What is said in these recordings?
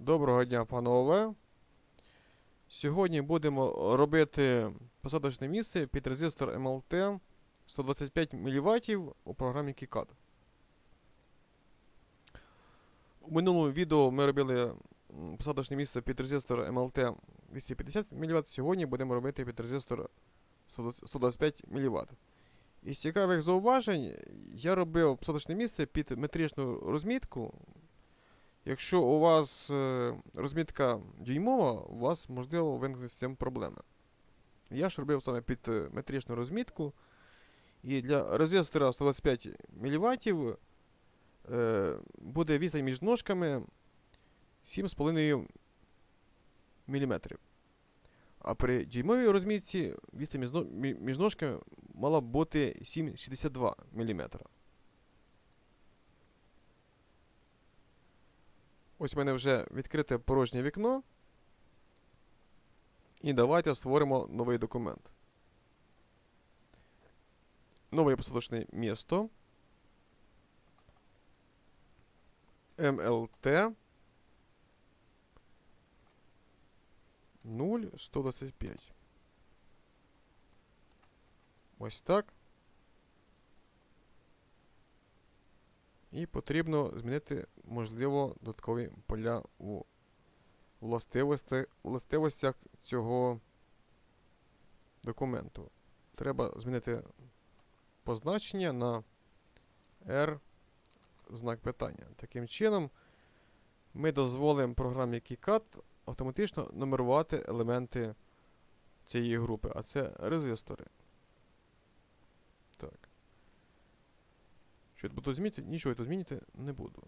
Доброго дня, панове. Сьогодні будемо робити посадочне місце під резистор MLT 125 мВт у програмі KiCad. У минулому відео ми робили посадочне місце під резистор MLT 250 мВт. Сьогодні будемо робити під резистор 125 мВт. Із цікавих зауважень я робив посадочне місце під метричну розмітку Якщо у вас е, розмітка дюймова, у вас можливо виникне з цим проблеми. Я ж робив саме під е, метричну розмітку. І для резистора 125 мВт е, буде відстань між ножками 7,5 мм. А при дюймовій розмітці відстань між но- мі- між ножками мала б бути 7,62 мм. Ось в мене вже відкрите порожнє вікно. І давайте створимо новий документ. Нове посадочне місто. MLT 0125. Ось так. І потрібно змінити, можливо, додаткові поля у властивості, властивостях цього документу. Треба змінити позначення на R знак питання. Таким чином, ми дозволимо програмі KiCad автоматично нумерувати елементи цієї групи, а це резистори. Так. Що я буду змінити? Нічого я тут змінити не буду.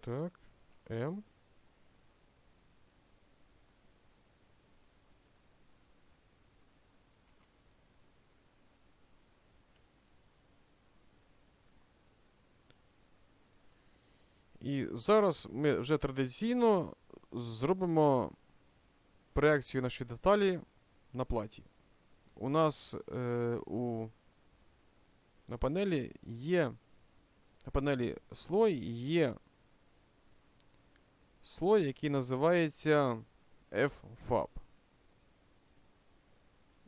Так, М. І зараз ми вже традиційно зробимо проекцію нашої деталі на платі. У нас е, у, на панелі є на панелі слой є слой, який називається FFAB.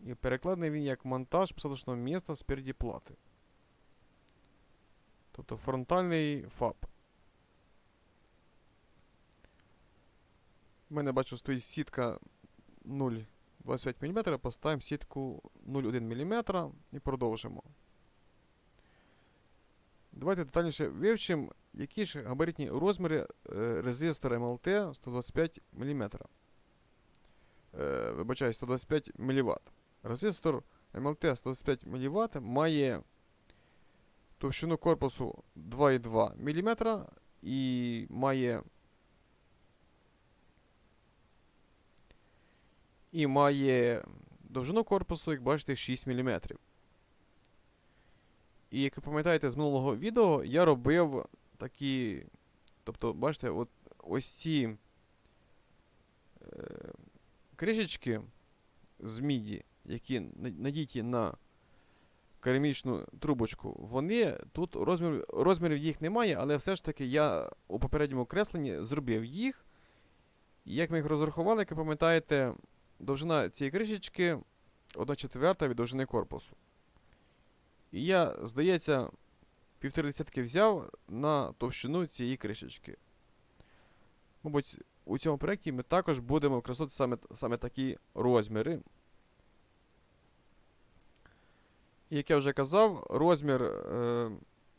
І перекладений він як монтаж посадочного міста спереді плати. Тобто фронтальний FAB. У мене бачу стоїть сітка 0,25 мм, поставимо сітку 0,1 мм і продовжимо. Давайте детальніше вивчимо, які ж габаритні розміри е, резистора MLT 125 мм. Е, вибачаю, 125 мВт. Резистор MLT 125 мВт має товщину корпусу 2,2 мм і має і має довжину корпусу, як бачите, 6 мм. І як ви пам'ятаєте з минулого відео, я робив такі. Тобто, бачите, от ось ці е, кришечки з міді, які на- надіті на керамічну трубочку, вони тут розмір, розмірів їх немає, але все ж таки я у попередньому кресленні зробив їх. І як ми їх розрахували, як ви пам'ятаєте, довжина цієї кришечки 1 четверта від довжини корпусу. І я, здається, півтори десятки взяв на товщину цієї кришечки. Мабуть, у цьому проєкті ми також будемо використовувати саме, саме такі розміри. І як я вже казав, розмір е,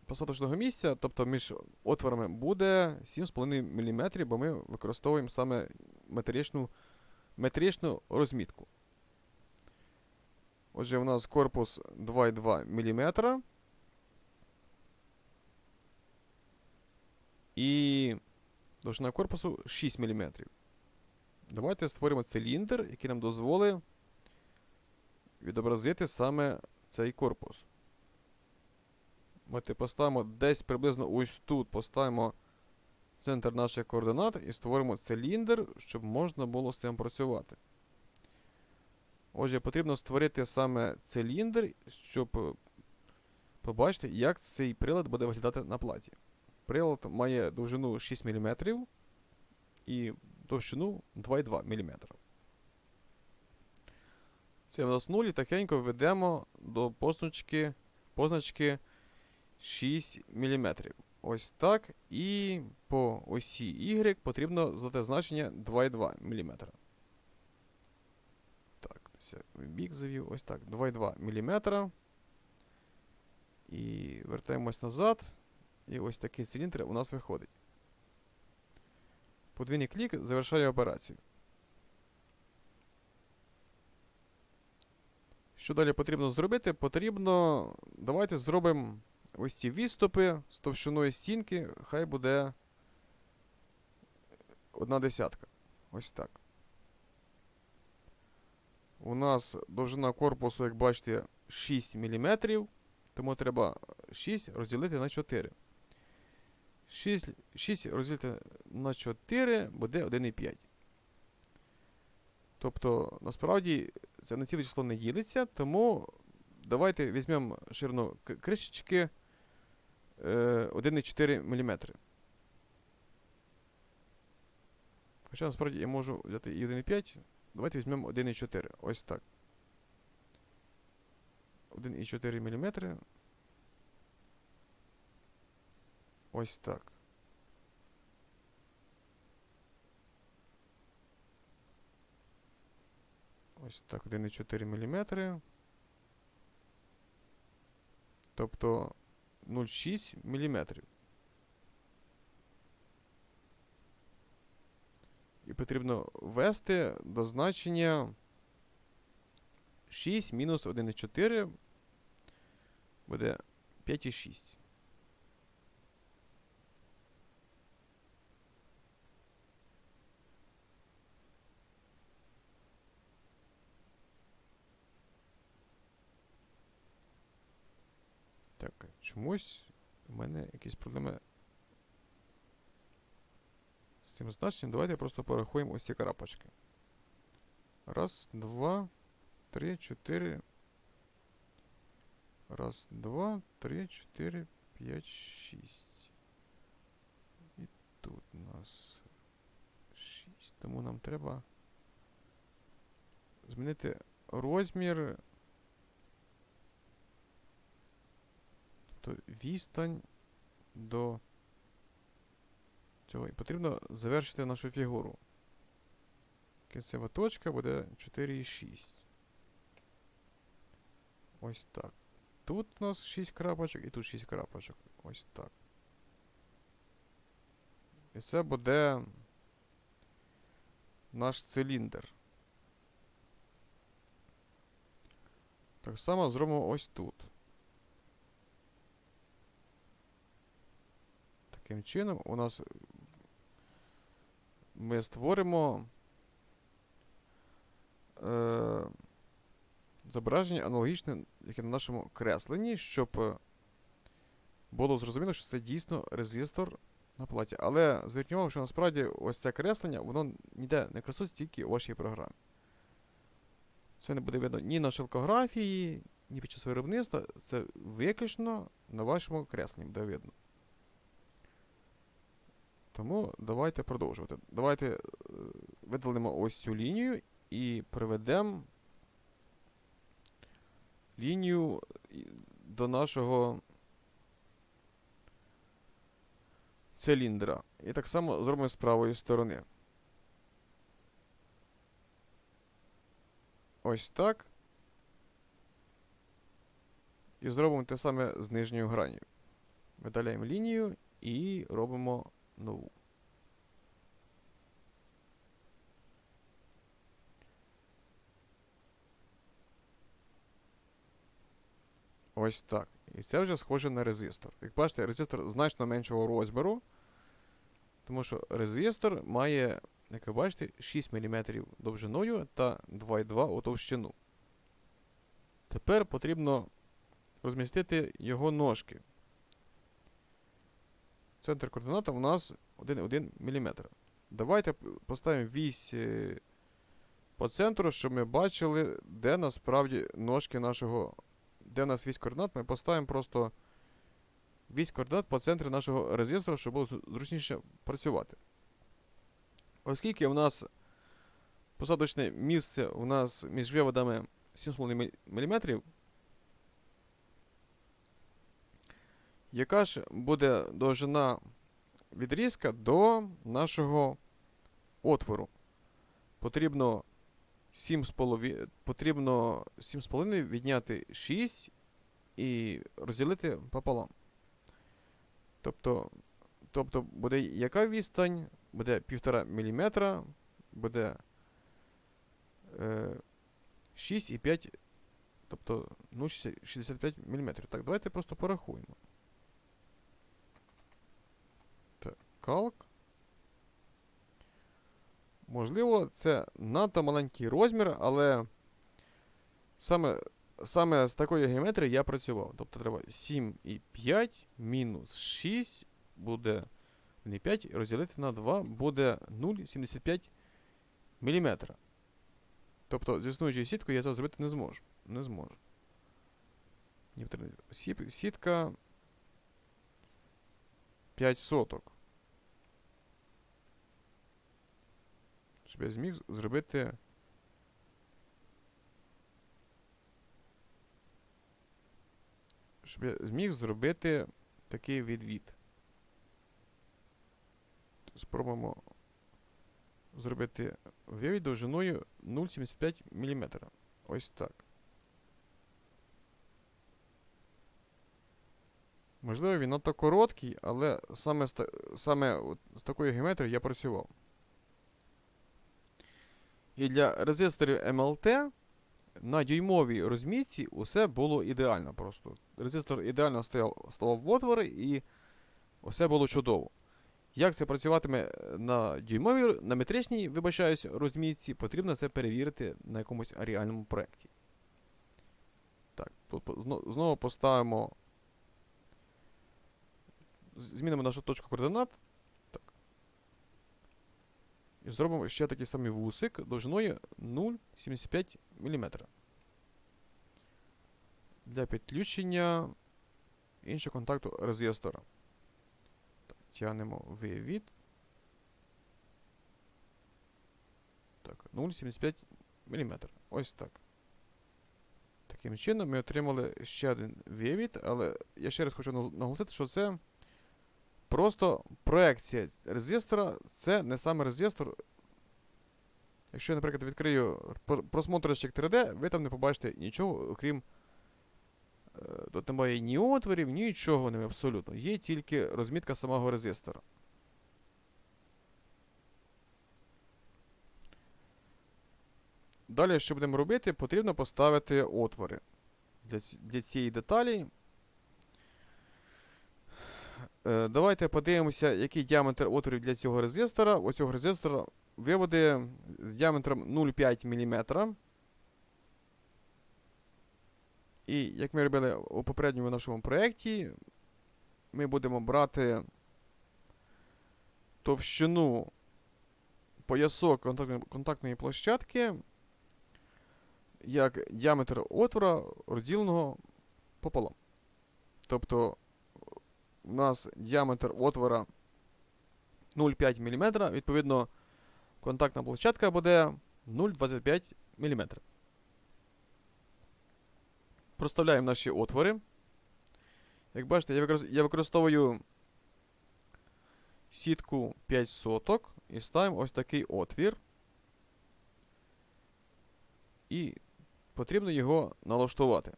посадочного місця, тобто між отворами, буде 7,5 мм, бо ми використовуємо саме метричну метричну розмітку. Отже, у нас корпус 2,2 мм. І довжина корпусу 6 мм. Давайте створимо циліндр, який нам дозволить відобразити саме цей корпус. Давайте поставимо десь приблизно ось тут поставимо центр наших координат і створимо циліндр, щоб можна було з цим працювати. Отже, потрібно створити саме циліндр, щоб побачити, як цей прилад буде виглядати на платі. Прилад має довжину 6 мм і товщину 2,2 мм. Це в нас нуль і тихенько введемо до позначки, позначки 6 мм. Ось так. І по осі Y потрібно задати значення 2,2 мм. Так, бік завів. Ось так. 2,2 мм. І вертаємось назад. І ось такий циліндр у нас виходить. Подвійний клік завершає операцію. Що далі потрібно зробити? Потрібно. Давайте зробимо ось ці відступи з товщиною стінки. Хай буде одна десятка. Ось так. У нас довжина корпусу, як бачите, 6 мм. Тому треба 6 розділити на 4. 6, 6 розділити на 4 буде 1,5. Мтобто, насправді, це на ціле число не ділиться, тому давайте візьмемо ширину кришечки 1,4 мм. Хоча насправді я можу взяти і 1,5. Давайте візьмемо 1,4. Ось так. 1,4 мм. Ось так. Ось так, 1,4 мм. Тобто 0,6 мм. І потрібно ввести до значення 6 мінус 1,4 буде 5,6. Так, чомусь у мене якісь проблеми з цим значенням. Давайте просто порахуємо ось ці крапочки. Раз, два, три, чотири. Раз, два, три, чотири, п'ять, шість. І тут у нас шість. Тому нам треба змінити розмір. Тобто відстань до цього. І потрібно завершити нашу фігуру. Кінцева точка буде 4,6. Ось так. Тут у нас 6 крапочок і тут 6 крапочок. Ось так. І це буде наш циліндр. Так само зробимо ось тут. Таким чином, у нас ми створимо е, зображення аналогічне, як і на нашому кресленні, щоб було зрозуміло, що це дійсно резистор на платі. Але зверніть увагу, що насправді ось це креслення, воно ніде не красується тільки у вашій програмі. Це не буде видно ні на шелкографії, ні під час виробництва. Це виключно на вашому кресленні буде видно. Тому давайте продовжувати. Давайте е, видалимо ось цю лінію і приведемо лінію до нашого циліндра. І так само зробимо з правої сторони. Ось так. І зробимо те саме з нижньою гранню. Видаляємо лінію і робимо нову. Ось так. І це вже схоже на резистор. Як бачите, резистор значно меншого розміру, тому що резистор має, як ви бачите, 6 мм довжиною та 2,2 у товщину. Тепер потрібно розмістити його ножки. Центр координата у нас 1,1 мм. Давайте поставимо вісь е, по центру, щоб ми бачили, де насправді ножки нашого де у нас вісь координат, ми поставимо просто вісь координат по центрі нашого резистору, щоб було зручніше працювати. Оскільки у нас посадочне місце у нас між виводами 7,5 мм, яка ж буде довжина відрізка до нашого отвору? Потрібно 7,5 потрібно 7,5 відняти 6 і розділити пополам. Тобто, тобто буде яка відстань? Буде 1,5 мм, буде е, 6,5, тобто 0,65 мм. Так, давайте просто порахуємо. Так, калк. Можливо, це надто маленький розмір, але саме, саме з такої геометрії я працював. Тобто треба 7,5 мінус 6 буде не 5 розділити на 2 буде 0,75 мм. Тобто з існуючою сіткою я це зробити не зможу. Не зможу. Сітка 5 соток. Щоб я зміг зробити. Щоб я зміг зробити такий відвід. Спробуємо зробити вивід довжиною 0,75 мм. Ось так. Можливо, він надто короткий, але саме з, саме з такою геометрією я працював. І для резисторів МЛТ на дюймовій розмітці усе було ідеально просто. Резистор ідеально стояв, ставав в отвори і усе було чудово. Як це працюватиме на дюймовій, на метричній, вибачаюсь, розмітці, потрібно це перевірити на якомусь реальному проєкті. Так, тут знову поставимо. Змінимо нашу точку координат. І зробимо ще такий самий вусик довжиною 0,75 мм. Для підключення іншого контакту резистора. Так, тягнемо вивід. Так, 0,75 мм. Ось так. Таким чином ми отримали ще один вивід, але я ще раз хочу наголосити, що це просто проекція резистора, це не саме резистор. Якщо я, наприклад, відкрию пр- просмотрщик 3D, ви там не побачите нічого, окрім. е, Тут немає ні отворів, нічого немає абсолютно. Є тільки розмітка самого резистора. Далі, що будемо робити, потрібно поставити отвори. Для цієї деталі. Е, давайте подивимося, який діаметр отворів для цього резистора. У цього резистора виводи з діаметром 0,5 мм. І як ми робили у попередньому нашому проєкті, ми будемо брати товщину поясок контактної, контактної площадки як діаметр отвора розділеного пополам. Тобто у нас діаметр отвора 0,5 мм, відповідно, контактна площадка буде 0,25 мм. Проставляємо наші отвори. Як бачите, я, використовую сітку 5 соток і ставимо ось такий отвір. І потрібно його налаштувати.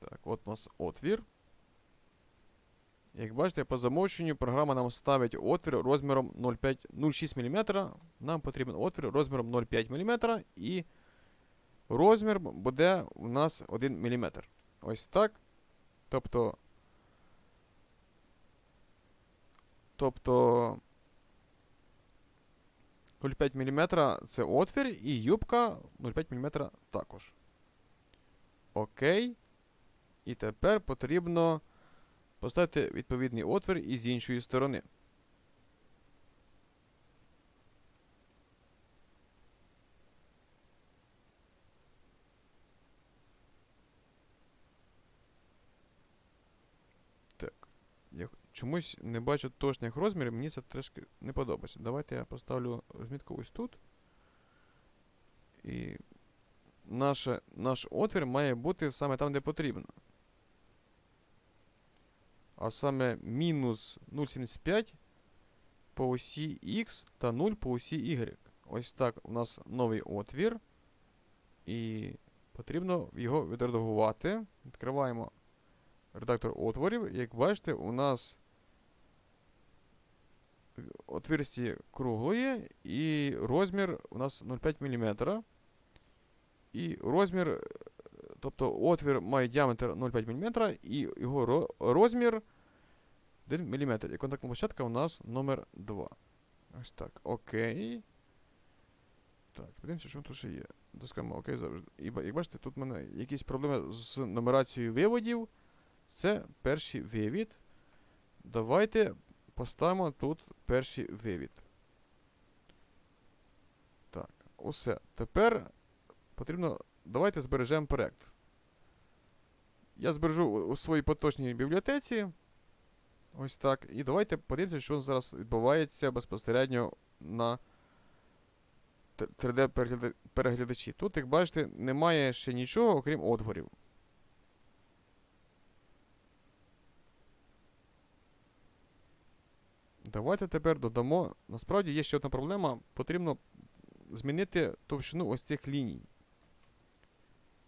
Так, от у нас отвір. Як бачите, по замовченню програма нам ставить отвір розміром 0,6 мм. Нам потрібен отвір розміром 0,5 мм і розмір буде у нас 1 мм. Ось так. Тобто. Тобто 0,5 мм це отвір і юбка 0,5 мм також. Окей. І тепер потрібно Поставте відповідний отвір із іншої сторони. Так. Я чомусь не бачу точних розмірів, мені це трошки не подобається. Давайте я поставлю розмітку ось тут. І наш, наш отвір має бути саме там, де потрібно. А саме мінус 0,75 по осі X та 0 по осі Y. Ось так у нас новий отвір. І потрібно його відредагувати. Відкриваємо редактор отворів. Як бачите, у нас отверстие круглої і розмір у нас 0,5 мм. І розмір, тобто отвір має діаметр 0,5 мм і його розмір 1 мм. І контактна площадка у нас номер 2. Ось так. Окей. Так, подивимося, що тут ще є. Доскаємо окей завжди. І як бачите, тут в мене якісь проблеми з нумерацією виводів. Це перший вивід. Давайте поставимо тут перший вивід. Так, усе. Тепер потрібно. Давайте збережемо проект. Я збережу у- своїй поточній бібліотеці. Ось так. І давайте подивимося, що зараз відбувається безпосередньо на 3D-переглядачі. Тут, як бачите, немає ще нічого, окрім отворів. Давайте тепер додамо. Насправді є ще одна проблема. Потрібно змінити товщину ось цих ліній.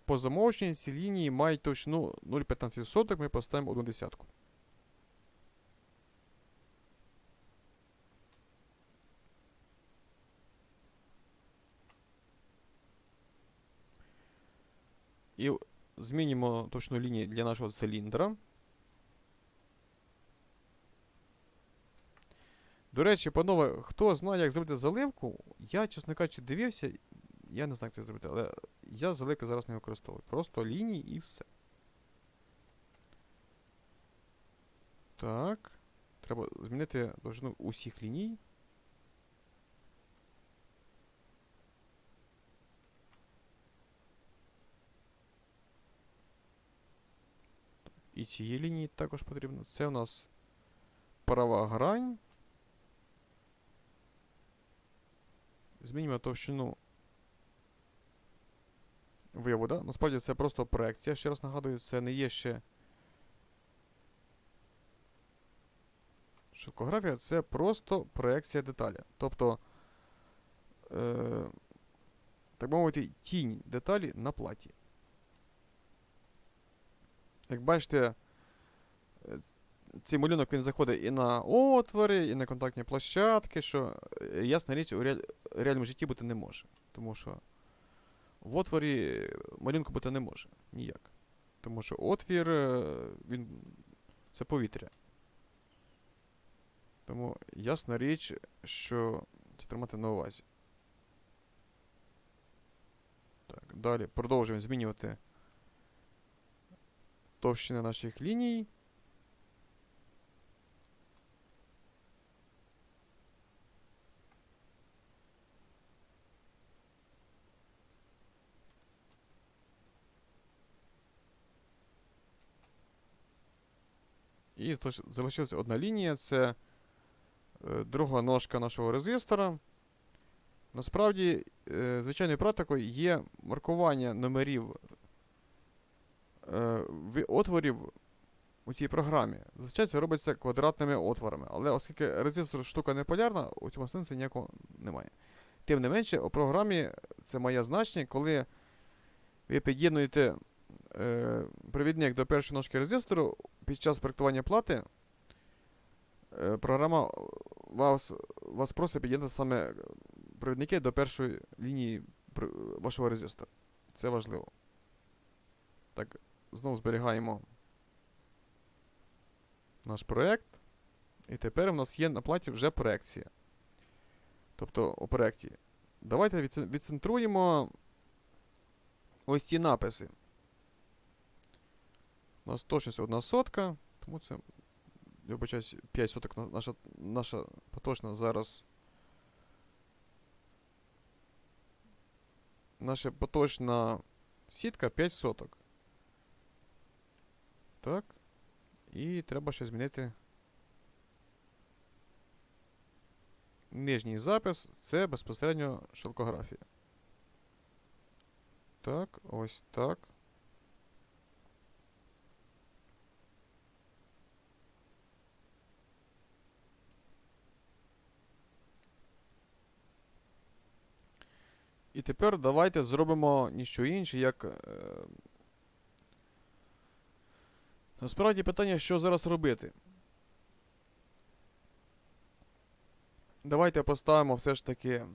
По замовченню ці лінії мають товщину 0,15 соток, ми поставимо одну десятку. І змінимо товщину лінії для нашого циліндра. До речі, панове, хто знає, як зробити заливку, я, чесно кажучи, дивився. Я не знаю, як це зробити, але я заливки зараз не використовую. Просто лінії і все. Так. Треба змінити довжину усіх ліній. І цієї лінії також потрібно. Це у нас права грань. Змінюємо товщину вивода. Насправді це просто проекція. Ще раз нагадую, це не є ще. Шилкографія це просто проекція деталі. Тобто, е, так мовити, тінь деталі на платі. Як бачите, е, цей малюнок він заходить і на отвори, і на контактні площадки, що е, ясна річ у реаль- реальному житті бути не може. Тому що в отворі е, малюнку бути не може ніяк. Тому що отвір е, він це повітря. Тому ясна річ, що це тримати на увазі. Так, далі продовжуємо змінювати товщини наших ліній. І залишилася одна лінія, це е, друга ножка нашого резистора. Насправді, е, звичайною практикою є маркування номерів е, отворів у цій програмі. Зазвичай це робиться квадратними отворами. Але оскільки резистор штука не полярна, у цьому сенсу ніякого немає. Тим не менше, у програмі це має значення, коли ви під'єднуєте е, провідник до першої ножки резистору під час проектування плати. е, Програма вас, вас просить під'єднати саме провідники до першої лінії вашого резистора. Це важливо. Так, знову зберігаємо наш проєкт. І тепер у нас є на платі вже проекція. Тобто у проєкті. Давайте відцентруємо ось ці написи. У нас точність одна сотка, тому це. Я вибачаюсь, 5 соток наша наша поточна зараз. Наша поточна сітка 5 соток. Так. І треба ще змінити. Нижній запис це безпосередньо шелкографія. Так, ось так. І тепер давайте зробимо ніщо інше, як. Е... Насправді питання, що зараз робити. Давайте поставимо все ж таки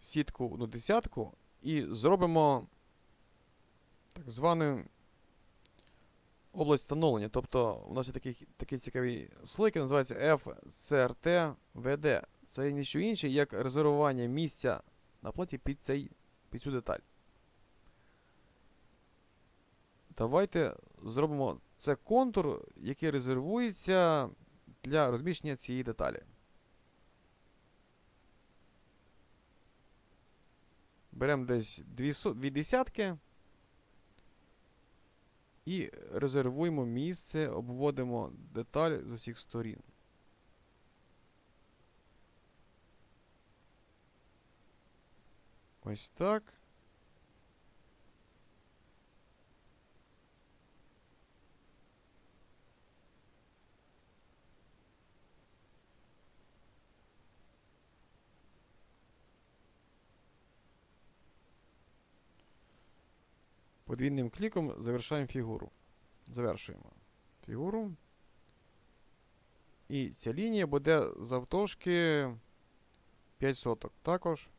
сітку на десятку і зробимо так звану область встановлення. Тобто у нас є такий, такий цікавий який називається FCRT-VD. Це ніщо інше, як резервування місця на платі під, цей, під цю деталь. Давайте зробимо це контур, який резервується для розміщення цієї деталі. Беремо десь дві, дві десятки і резервуємо місце, обводимо деталь з усіх сторін. Ось так. Подвійним кліком завершаємо фігуру. Завершуємо фігуру. І ця лінія буде завтовшки 5 соток. Також.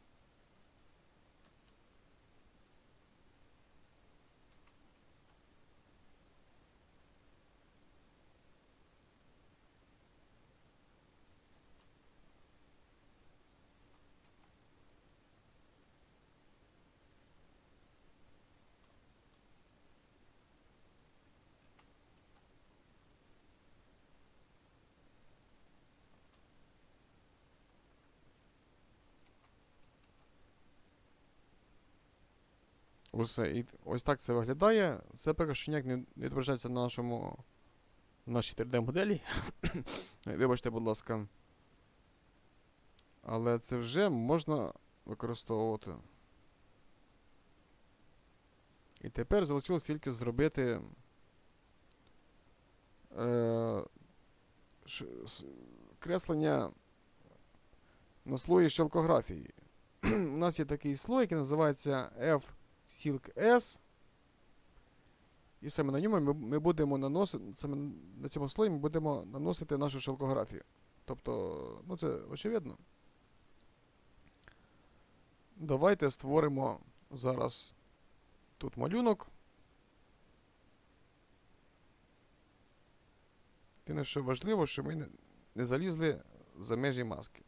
Усе. І ось так це виглядає. Це поки що ніяк не відображається на нашому на нашій 3D-моделі. Вибачте, будь ласка. Але це вже можна використовувати. І тепер залишилось тільки зробити е, ш, с, креслення на слої щелкографії. У нас є такий слой, який називається F Silk S. І саме на ньому ми, ми будемо наносити, саме на цьому слої ми будемо наносити нашу шелкографію. Тобто, ну це очевидно. Давайте створимо зараз тут малюнок. Єдине, що важливо, що ми не, залізли за межі маски.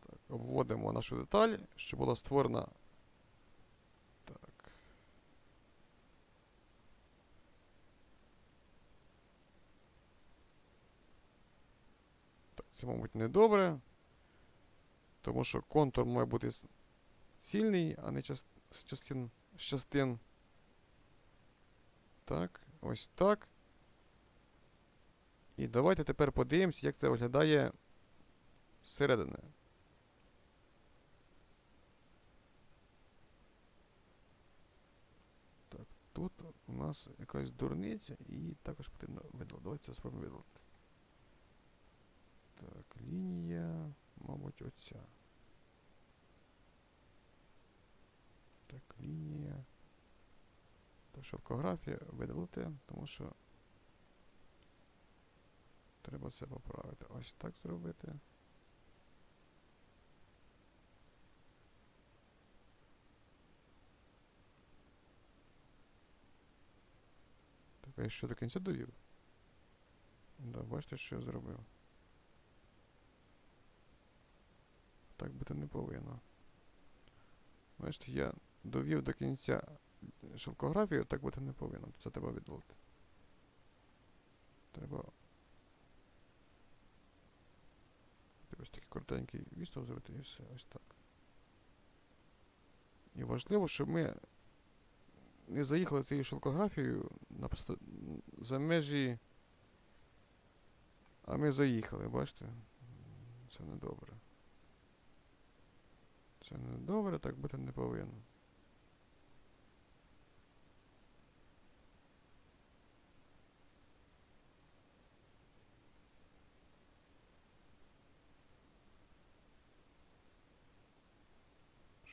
Так, обводимо нашу деталь, що була створена. Так. Так, це, мабуть, не добре. Тому що контур має бути цільний, а не час, з частин, частин. Так, ось так. І давайте тепер подивимось, як це виглядає зсередини. Так, тут у нас якась дурниця і також потрібно видалити. Давайте це спробуємо видалити. Так, лінія, мабуть, оця. Так, лінія. Так, шовкографія видалити, тому що треба це поправити. Ось так зробити. Я що до кінця довів? Да, бачите, що я зробив. Так бути не повинно. Бачите, я довів до кінця шелкографію, так бути не повинно. Це треба видалити. Треба. Ось такий коротенький відступ зробити і все. Ось так. І важливо, щоб ми не заїхали цією шелкографією на за межі. А ми заїхали, бачите? Це не добре. Це не добре, так бути не повинно.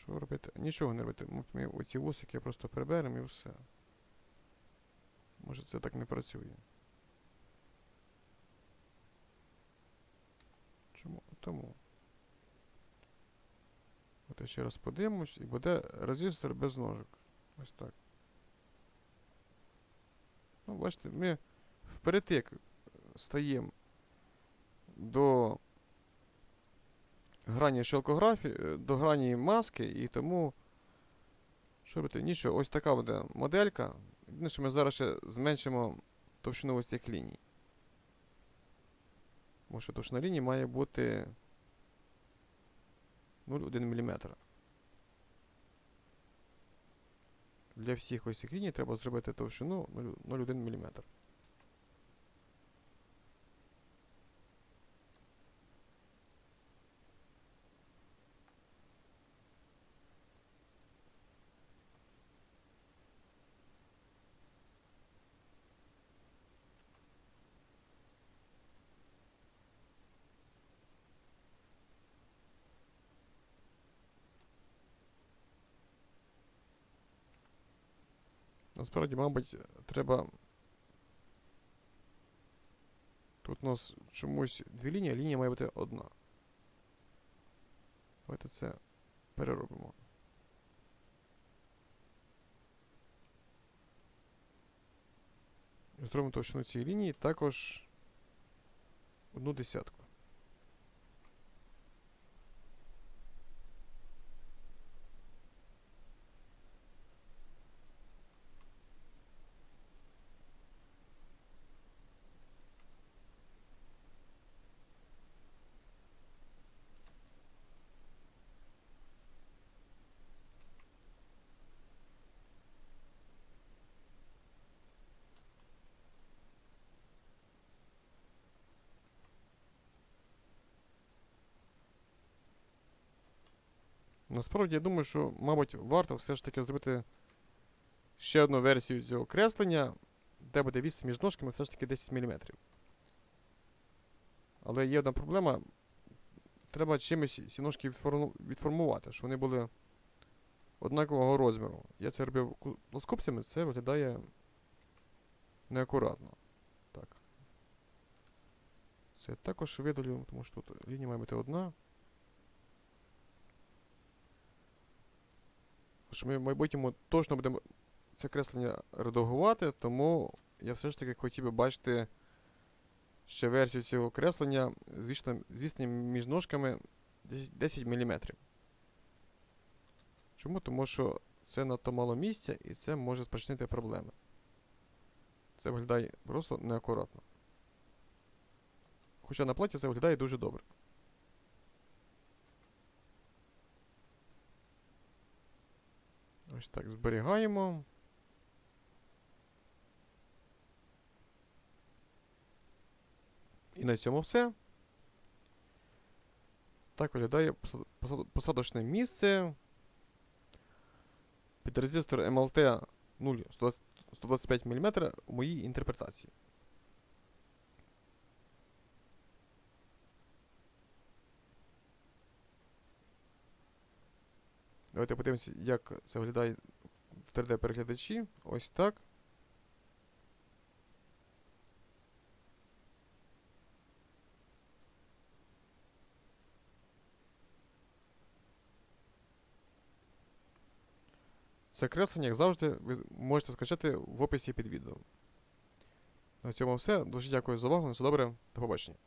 Що робити? Нічого не робити. Ми оці вусики просто приберемо і все. Може це так не працює. Чому? Тому. От ще раз подивимось, і буде резистор без ножок. Ось так. Ну, бачите, ми вперетик стаємо до грані шелкографії, е, до грані маски, і тому. Що робити? Нічого, ось така буде моделька. Єдине, що ми зараз ще зменшимо товщину ось цих ліній. Тому що товщина лінії має бути 0,1 мм. Для всіх ось цих ліній треба зробити товщину 0,1 мм. Насправді, мабуть, треба. Тут у нас чомусь дві лінії, а лінія має бути одна. Давайте це переробимо. Зробимо точно цієї лінії також одну десятку. Насправді, я думаю, що, мабуть, варто все ж таки зробити ще одну версію цього креслення, де буде відстань між ножками все ж таки 10 мм. Але є одна проблема. Треба чимось ці ножки відформувати, щоб вони були однакового розміру. Я це робив плоскопцями, це виглядає неакуратно. Так. Це також видалю, тому що тут лінія має бути одна. Що ми в майбутньому точно будемо це креслення редагувати, тому я все ж таки хотів би бачити ще версію цього креслення, звісно, звісно між ножками 10 10 мм. Чому? Тому що це надто мало місця і це може спричинити проблеми. Це виглядає просто неакуратно. Хоча на платі це виглядає дуже добре. Ось так зберігаємо. І на цьому все. Так виглядає посад- посад- посадочне місце. Під резистор МЛТ 0,125 мм у моїй інтерпретації. Давайте подивимося, як це виглядає в 3D-переглядачі. Ось так. Це креслення, як завжди, ви можете скачати в описі під відео. На цьому все. Дуже дякую за увагу. На все добре. До побачення.